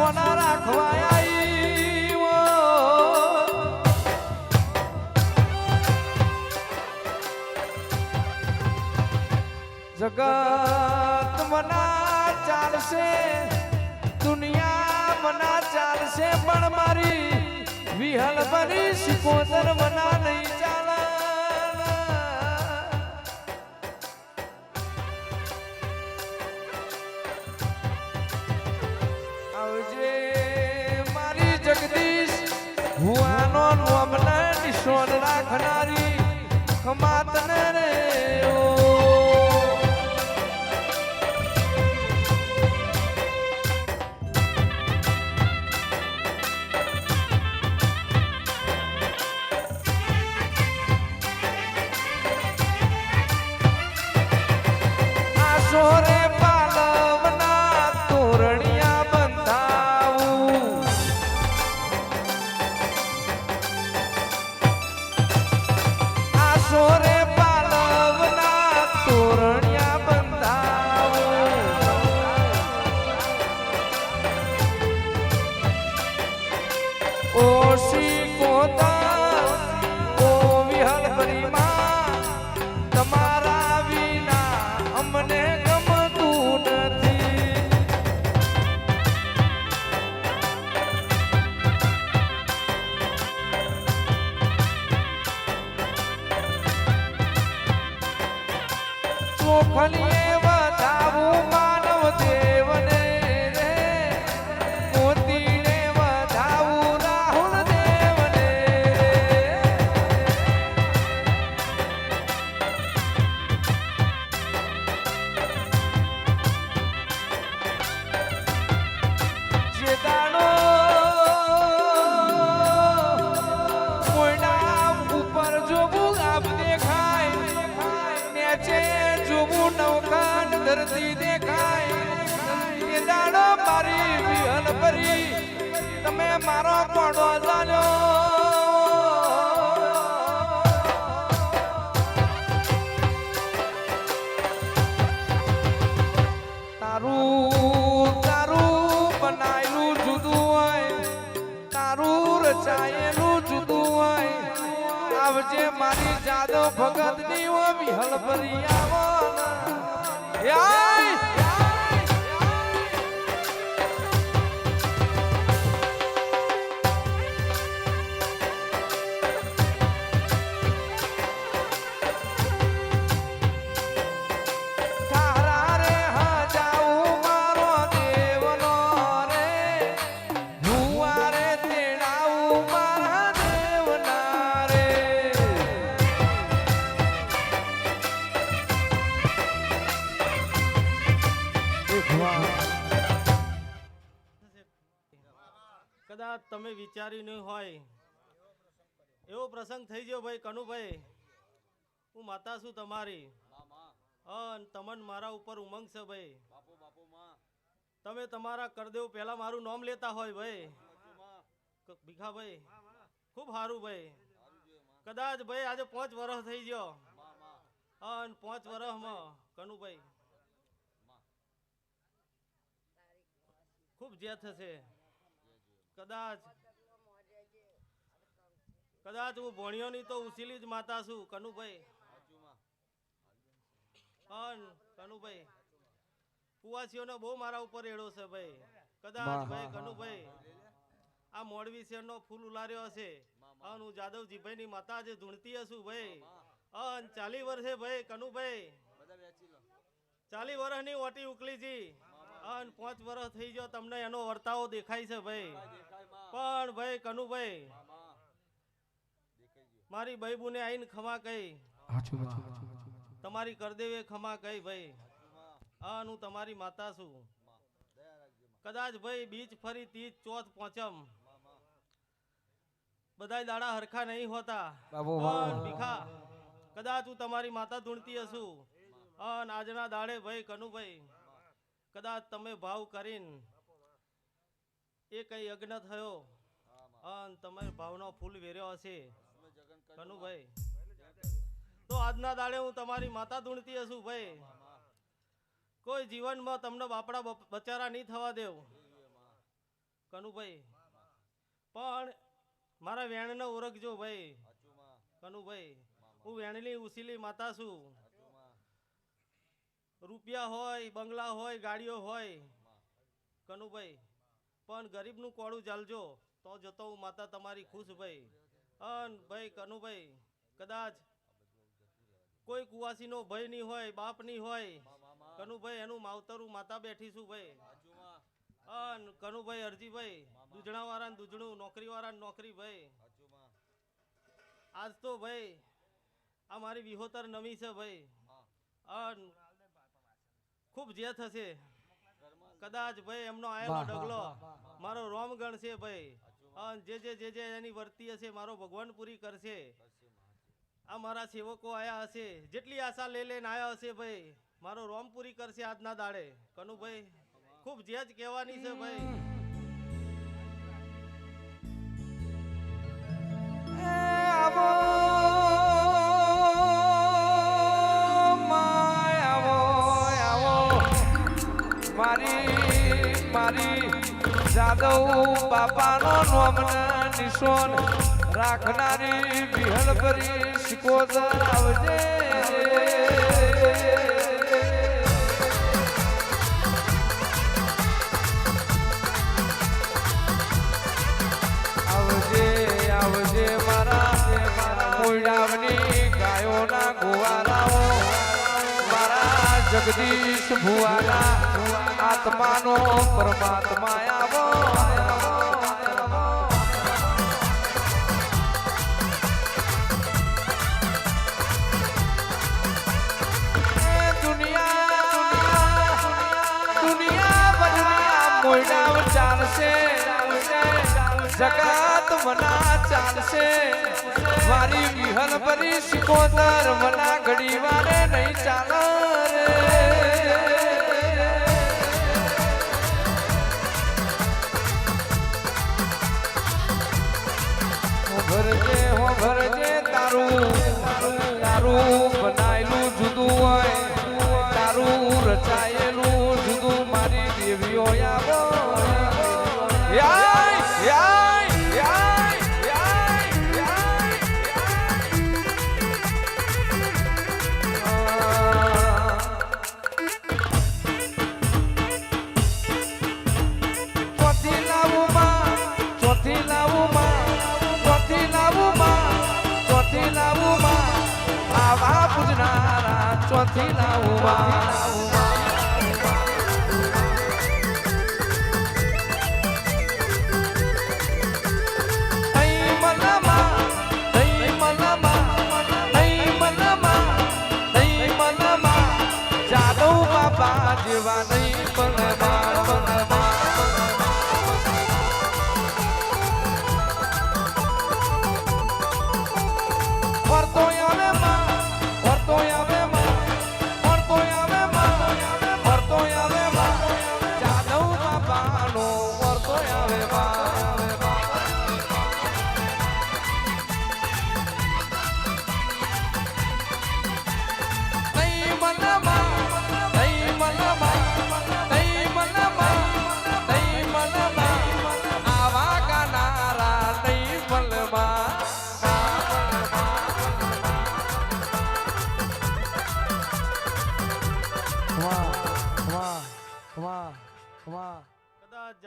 સોના રાખવા આવી. જગત મના ચાલશે, દુનિયા મના ચાલશે, પણ મારી વિહલ બની સિકોતર મના નહીં ચાલે રાખનારી માતને રે ચોખલીએ વધાવું ભગતની ઓ વિહલ ભરી આવો કદાચ તમે વિચાર્યું નહીં હોય. એવો પ્રસંગ થઈ ગયો ભાઈ કનુભાઈ. હું માતા છું તમારી. અન તમન મારા ઉપર ઉમંગ છે ભાઈ. તમે તમારા કરદેવ પહેલા મારું નામ લેતા હોય ભાઈ. ભીખા ભીખાભાઈ ખૂબ સારું ભાઈ. કદાચ ભાઈ આજે પાંચ વર્ષ થઈ ગયો. અન પાંચ વર્ષમાં કનુભાઈ. ખૂબ જે થશે કદાચ કદાચ હું ભણ્યોની તો ઉસીલી જ માતા છું કનુભાઈ. પણ કનુભાઈ કુવાસીઓનો બહુ મારા ઉપર એડો છે ભાઈ. કદાચ ભાઈ કનુભાઈ આ મોડવી શેરનો ફૂલ ઉલાર્યો હશે. અન હું જાદવજીભાઈની માતા જે ધૂણતી હશું ભાઈ. અન ચાલી વર્ષે ભાઈ કનુભાઈ. ચાલી વર્ષની ઓટી ઉકલીજી અન પાંચ વર્ષ થઈ ગયો તમને એનો વર્તાવો દેખાય છે ભાઈ. પણ ભાઈ કનુભાઈ મારી બહેબુને આઈને ખમા કહી. તમારી કરદેવે ખમા કહી ભાઈ. હા. હું તમારી માતા છું. કદાચ ભાઈ બીચ ફરી તીજ ચોથ પોચમ બધા દાડા હરખા નહીં હોતા. પણ ભીખા. કદાચ હું તમારી માતા ધૂણતી હશું. અન આજના દાડે ભાઈ કનુભાઈ કદાચ તમે ભાવ કરીને એ કઈ યજ્ઞ થયો? અન તમે ભાવનો ફૂલ વેર્યો હશે. કનુભાઈ. તો આજના દાડે હું તમારી માતા ધૂણતી હશું ભાઈ. કોઈ જીવનમાં તમને બાપડા બપ- બચારા નહીં થવા દેવ. કનુભાઈ. પણ મારા વેણને ઓળખજો ભાઈ. કનુભાઈ હું વેણલી ઉસીલી માતા છું. રૂપિયા હોય બંગલા હોય ગાડીઓ હોય. કનુભાઈ પણ ગરીબનું કોળું ચાલજો તો જતો હું માતા તમારી ખુશ ભાઈ. અન ભાઈ કનુભાઈ કદાચ કોઈ કુવાસીનો ભય નહીં હોય, બાપ નહીં હોય કનુભાઈ એનું માવતરું માતા બેઠી ભાઈ. અન કનુભાઈ અરજીભાઈ દૂધણા વાળા દૂધણું નોકરી વાળા નોકરી ભાઈ. આજ તો ભાઈ આ મારી વિહોતર નમી છે ભાઈ. અન ખૂબ જે થશે કદાચ ભાઈ એમનો આયેલો ડગલો. મારો રોમ ગણશે ભાઈ. અન જે જે જે જે એની વર્તી હશે મારો ભગવાન પૂરી કરશે. આ મારા સેવકો આયા હશે. જેટલી આશા લે લઈને આયા હશે ભાઈ. મારો રોમ પૂરી કરશે આજના દાડે. કનુભાઈ ખૂબ જે જ કહેવાની છે ભાઈ. એ મારી જાદવ બાપાનો નોમના નિશોન રાખનારી વિહલ કરી સિકોદર આવજે આવજે આવજે મારા. મોડાવની ગાયોના ગોવારાઓ મારા જગદીશ ભુવાના આત્માનો પરમાત્મા આવો એ દુનિયા દુનિયા બદનિયા મોયડાવ ચાલશે, જગત મના ચાલશે. મારી વિહલ ભરી સિકોતર મના ઘડી વારે નહીં ચાલે રે હો ભરજે હો ભરજે તારું તારું બનાયેલું જુદું હોય તારું રચાયેલું જુદું મારી દેવીઓ આવો પૂજનારા ચોથી લાવું માં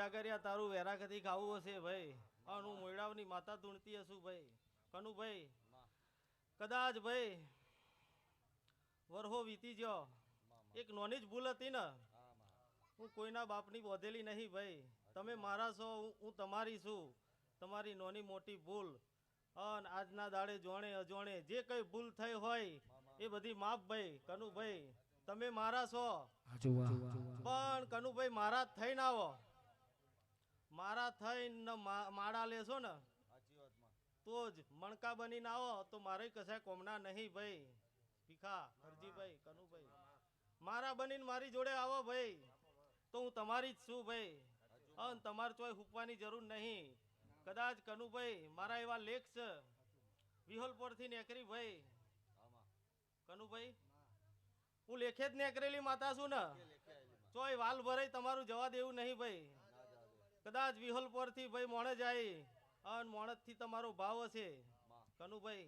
જાગરિયા તારું વેરાખતી ખાવું હશે ભાઈ. અને હું મોયડાવની માતા ધૂણતી હશું ભાઈ. કનુભાઈ કદાચ ભાઈ વરહો વીતી ગયો એક નોની જ ભૂલ હતી ને. હું કોઈના બાપની બોધેલી નહીં ભાઈ. તમે મારા છો હું- હું તમારી છું. તમારી નોની મોટી ભૂલ. અન આજના દાડે જોણે અજોણે જે કઈ ભૂલ થઈ હોય એ બધી માફ ભાઈ. કનુભાઈ તમે મારા છો. પણ કનુભાઈ મારા થઈને આવો. મારા થઈને માળા લેશો ને તો જ મણકા બનીને આવો. તો મારે કશાય કોમના નહીં ભાઈ. ભીખા હરજીભાઈ કનુભાઈ. મારા બનીને મારી જોડે આવો ભાઈ. તો હું તમારી જ છું ભાઈ. અન તમારે ચોય હુકવાની જરૂર નહીં. કદાચ કનુભાઈ મારા એવા લેખ છે. વિહોલપોરથી નેકરી ભાઈ. કનુભાઈ હું લેખે જ નેકરેલી માતા છું ને. ચોય વાલ ભરાઈ તમારું જવા દેવું નહીં ભાઈ. કદાચ વિહોલ પરથી ભાઈ મોણે જાય અને મોણસથી તમારો ભાવ હશે. કનુભાઈ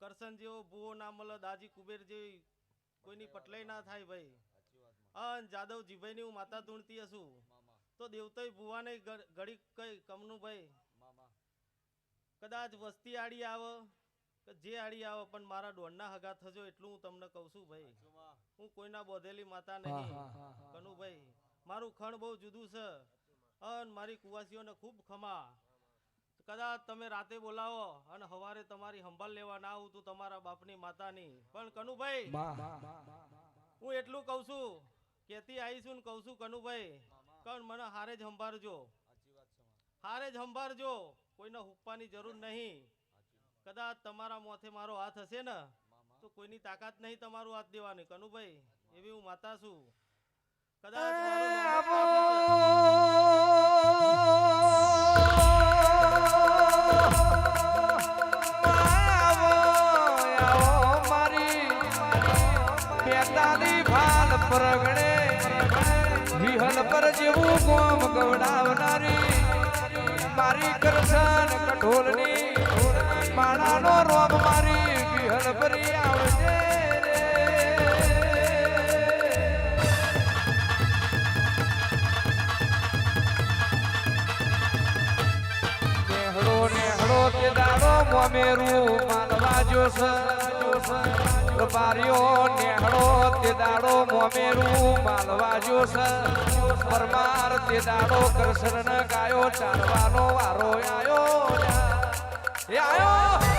કરશન જેવો ભૂવો ના મળે દાજી કુબેર જેવી કોઈની પટલાઈ ના થાય ભાઈ. અન જાદવ જીભાઈની હું માતા ધૂણતી હશું. તો દેવતોય ભુવાને ઘડી કઈ કમનું ભાઈ કદાચ વસ્તી આડી આવે કે જે આડી આવે પણ મારા દોડના હગા થજો એટલું હું તમને કહું છું ભાઈ. હું કોઈના બોધેલી માતા નહીં. કનુભાઈ મારું ખણ બહુ જુદું છે. અન મારી કુવાસીઓને ખૂબ ખમા. કદાચ તમે રાતે બોલાવો અને સવારે તમારી સંભાળ લેવા ના આવું તું તમારા બાપની માતાની. પણ કનુભાઈ હું એટલું કહું છું કેતી આવીશું ને કહું છું કનુભાઈ કણ મને હારે જ સંભાળજો. હારે જ સંભાળજો કોઈને હુપ્પાની જરૂર નહીં. કદાચ તમારા મોથે મારો હાથ હશે ને તો કોઈની તાકાત નહીં તમારું હાથ દેવાની. કનુભાઈ એવી હું માતા છું. કદાચ છે. વિહલ પર જેવું ગોમ ગવડાવનારી મારી કરશન કઠોલની માળાનો રોમ મારી વિહલ પરી દાડો મોમેરું માલવા જોસ રબારીઓ નેહળો તે દાડો મોમેરું માલવા જોસ પરમાર તે દાડો કૃષ્ણ ગાયો ચાલવાનો વારો આયો. આયો.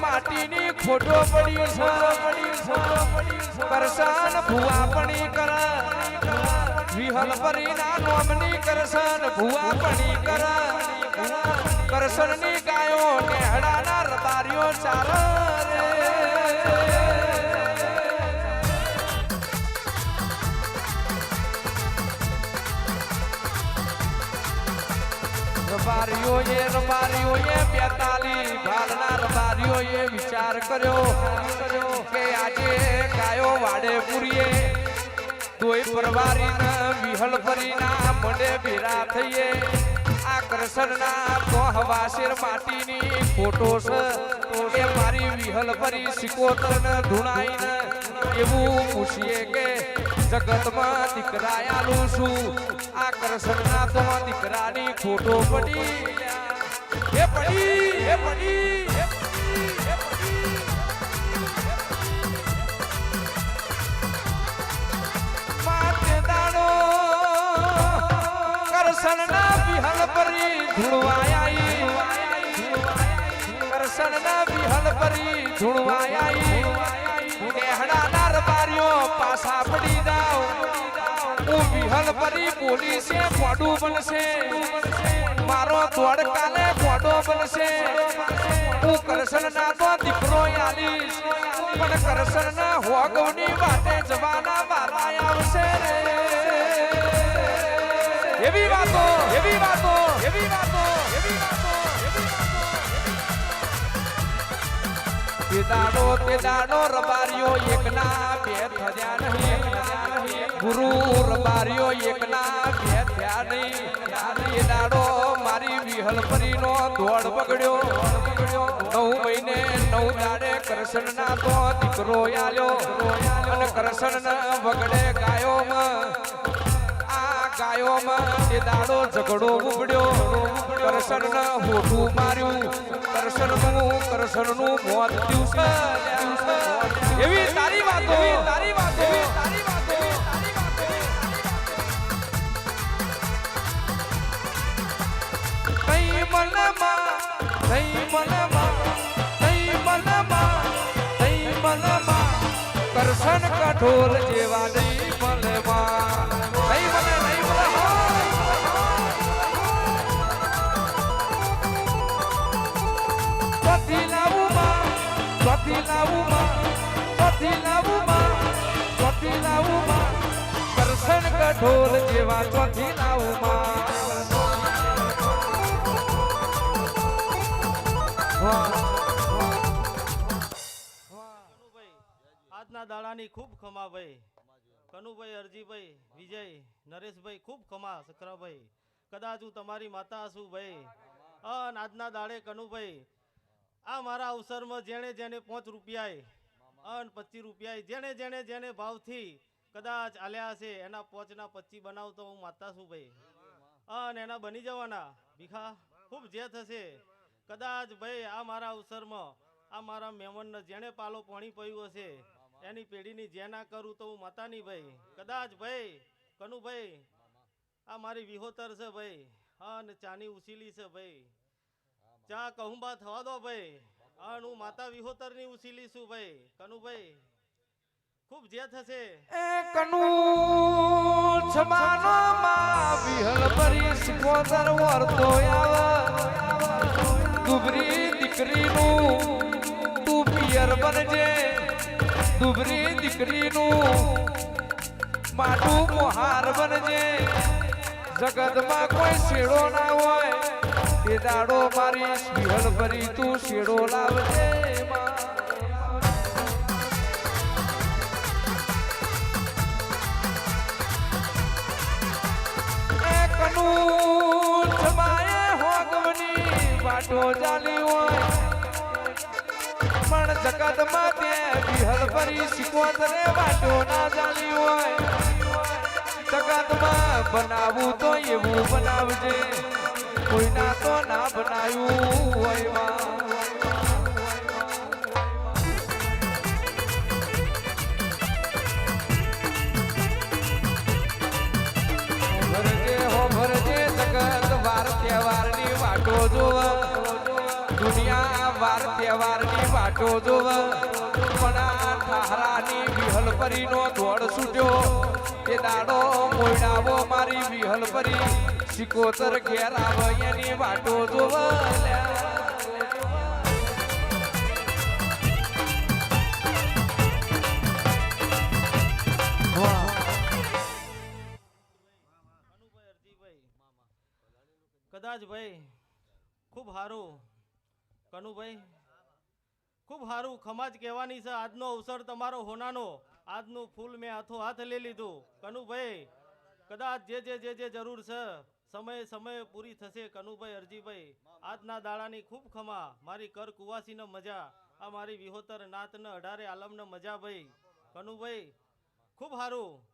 માટીની ખોટો પડી છે. કરશન ભુવા પડી કર. વિહલ પરીના નોમની કરશન ભુવા પડી કર. કરશનની ગાયો નેહડાના રબારીઓ ચાર રે. રબારીઓએ રબારીઓએ બેતાલી ભાલના રબારીઓએ વિચાર કર્યો કે આજે ગાયો વાડે પૂરીએ. તોય પરવારીના વિહલ ફરીના મંડે ભેરા થઈએ. આ કરશનના તો હવાશેર માટીની ફોટો એ મારી વિહલ ફરી સિકોતર ધૂણાઈને એવું પૂછીએ કે જગતમાં દીકરાયાલું છું. આ કરશનના તો દીકરાની ખોટો પડી. એ પડી એ પડી કરશનના વિહલ પરી ધૂળવાયાઈ કરશનના વિહલ પરી ધૂળવાયાઈ રબારીઓ પાછા પડી જાઓ. હું વિહલ પરી પોલીસે મોડું બનશે. મારો દોડ કાલે મોડો બનશે. હું કરશનના તો દીકરો આલીશ પણ કરશનના હોગવની વાતે જવાના વારા આવશે રે. એવી વાતો એવી વાતો એવી વાતો એવી વાતો. તે દાડો તે રબારીઓ એકના બે થયા નહીં. ગુરુ રબારીઓ એકના બે થયા નહીં. દાડો મારી વિહલ પરીનો દોડ બગડ્યો. નવ મહિને નવ દાડે કરશનના તો દીકરો આલ્યો. અને કરશનના વગડે ગાયોમાં ગાયોમાં તે દાડો ઝઘડો ઉગડ્યો કરશન હોઠું માર્યું. કરશનનું કરશનનું મોત થયું છે એવી તારી વાતો. તારી વાતો. તારી વાતો. કઈ મનમાં કઈ મનમાં કઈ મનમાં કઈ મનમાં. કરશન કઠોર જેવા નહીં. ઢોલ જેવા ચોથી લાવમાં આજના દાડાની ખૂબ ખમા ભાઈ. કનુભાઈ અરજીભાઈ વિજય, નરેશભાઈ ખૂબ ખમા, સખરાભાઈ. કદાચ હું તમારી માતા છું ભાઈ. અન આજના દાડે કનુભાઈ આ મારા અવસરમાં જેણે જેણે પાંચ રૂપિયાએ અન પચીસ રૂપિયાએ જેણે જેણે જેણે ભાવથી કદાચ આલ્યા હશે, એના પોચના પચી બનાવતો હું માતા છું ભાઈ. અન એના બની જવાના. ભીખા ખૂબ જે થશે કદાચ ભાઈ આ મારા અવસરમાં આ મારા મહેમાનને જેણે પાલો પાણી પડ્યું હશે, એની પેઢીની જે ના કરું તો હું માતાની ભાઈ. કદાચ ભાઈ, કનુભાઈ, આ મારી વિહોતર છે ભાઈ. હા ચાની ઉછીલી છે ભાઈ. ચા કહુંબા થવા દો ભાઈ. હા ને હું માતા વિહોતરની ઉસીલી છું ભાઈ. કનુભાઈ ખૂબ જે થશે. એ કનુ છમાનો માં વિહલ પરી સિકોતર વર્તો આવે. દુબરી દીકરીનું તું પિયર બનજે. દુબરી દીકરીનું માટું મોહાર બનજે. જગતમાં કોઈ શેડો ના હોય. એ દાડો મારી વિહલ ભરી તું શેડો લાવજે માં. પણ તે સિકોતરે વાટો ના ચાલી હોય. જગતમાં બનાવવું તો એવું બનાવજે. કોઈના તો ના બનાયું હોય દુનિયા વાર તહેવારની વાટો જોવ. પણ આ પરીનો દોડ છૂટ્યો. એ દાડો મારી વિહલ પરી સિકોતર ઘેર આવે વાટો જોવ કદાચ ભાઈ, ખૂબ સારું કનુભાઈ, ખૂબ સારું ખમાજ કહેવાની છે, આજનો અવસર તમારો હોનાનો. આજનું ફૂલ મેં હાથો હાથ લઈ લીધું. કનુભાઈ, કદાચ જે જે જે જે જરૂર છે સમય સમય પૂરી થશે કનુભાઈ અરજીભાઈ. આજના દાડાની ખૂબ ખમા. મારી કર કુવાસીને મજા. આ મારી વિહોતર નાતને અઢારે આલમને મજા ભાઈ. કનુભાઈ, ખૂબ સારું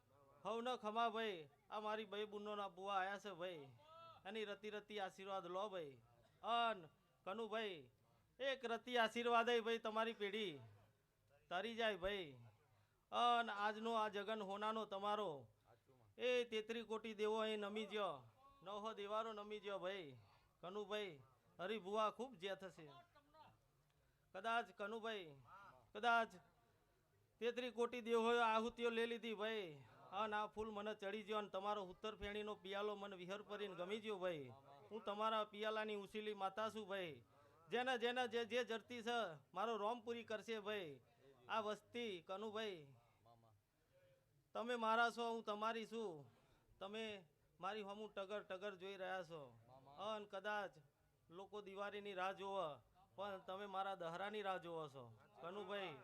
હવ ન ખમા ભાઈ. આ મારી ભાઈ બુનોના બુવા આવ્યા છે ભાઈ. એની રતી રતી આશીર્વાદ લો ભાઈ. અન, કનુભાઈ, એક રતી આશીર્વાદ ભાઈ તમારી પેઢી. તરી જાય ભાઈ. અન, આજનો આ જગન હોનાનો તમારો. એ તેત્રી કોટી દેવો અહીં નમી જ્યો. નવહો દિવારો નમી જ્યો ભાઈ. કનુભાઈ હરી બુવા ખૂબ જે થશે. કદાચ કનુભાઈ, કદાચ તેત્રી કોટી દેવોએ આહુતિઓ લઈ લીધી ભાઈ. હા ના ફૂલ મને ચડી ગયો અને તમારો ઉત્તર ફેણીનો પિયાલો મને વિહર પરીને ગમી ગયો ભાઈ. હું તમારા પિયાલાની ઉછીલી માતા છું ભાઈ. જેને જેને, જે જે જરતી છે, મારો રોમ પૂરી કરશે ભાઈ. આ વસ્તી, કનુભાઈ, તમે મારા છો, હું તમારી છું. તમે મારી હમું ટગર ટગર જોઈ રહ્યા છો. અન કદાચ લોકો દિવાળીની રાહ જોવે, પણ તમે મારા દહરાની રાહ જોવો છો. કનુભાઈ,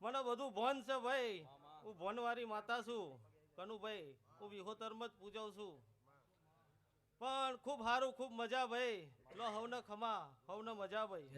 મને બધું ભોન છે ભાઈ. હું ભનવારી માતા છું. કનુભાઈ, હું વિહોતરમાં જ પૂજવ છું. પણ ખૂબ સારું ખૂબ મજા ભાઈ. લો હવને ખમા, હવને મજા ભાઈ.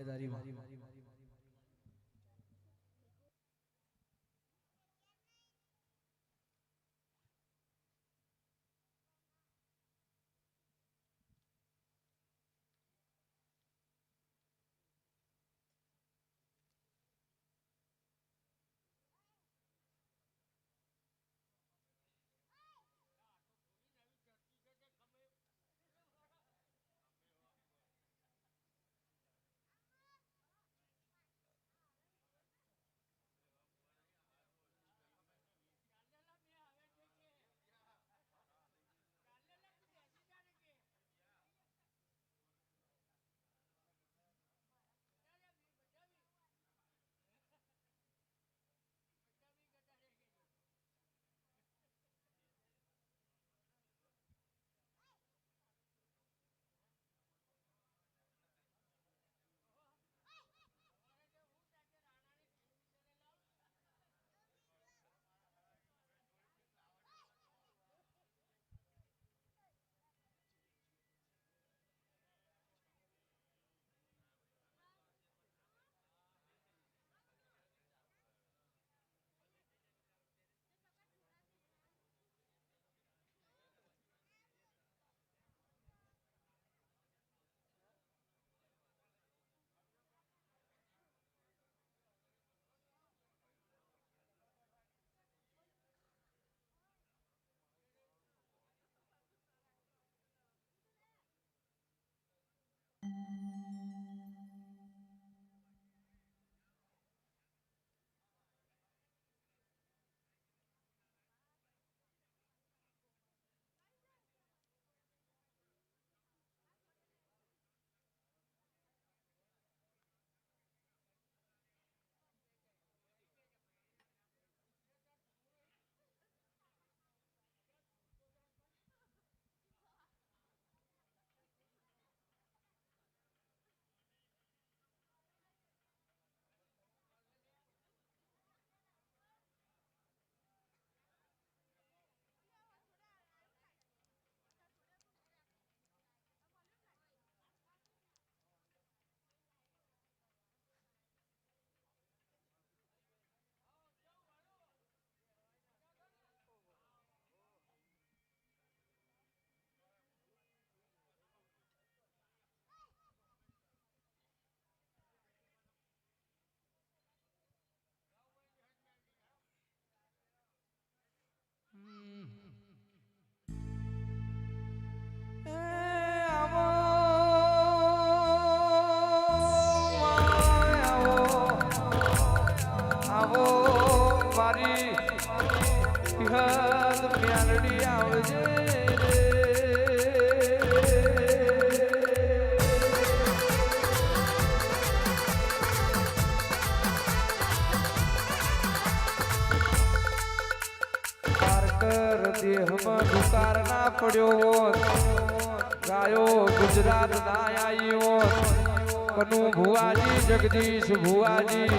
જગદીશ ભુવાજી,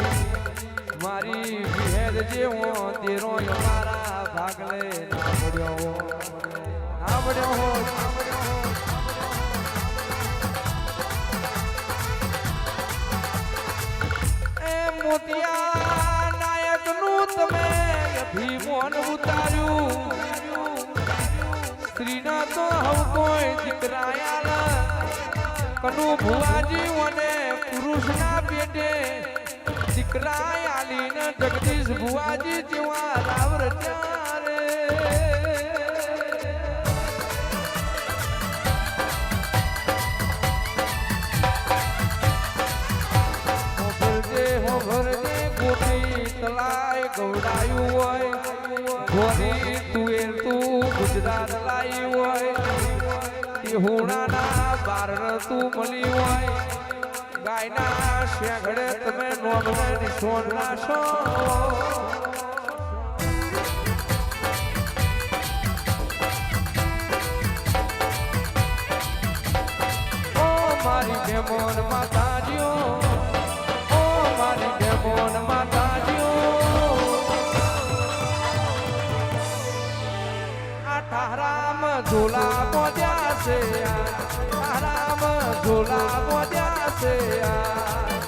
મારી વિહેર જેવો તેરો મારા ભાગલે પડ્યો હોત એ મોતિયા નાયકનું તમે ભીમોન ઉતાર્યું. સ્ત્રીના તો હવ કોઈ દીકરાયા કનુ ભુવાજી અને પુરુષના પેટે દીકરા આલીને જગદીશ ભુવાજી જેવા રાવ રચ્યા રે. તલાય હોય. ગોરી તુવેર તું મળી હોય. ગાયના શેઘડે તમે નોમને નિશોન નાશો મારી ડેમોન માતાજીઓ, ઓ મારી ડેમોન માતાજીઓ. આ ઠારામ ઝોલા પોદ્યા છે. આ ઠારામ ઝોલા પોદ્યા છે. આ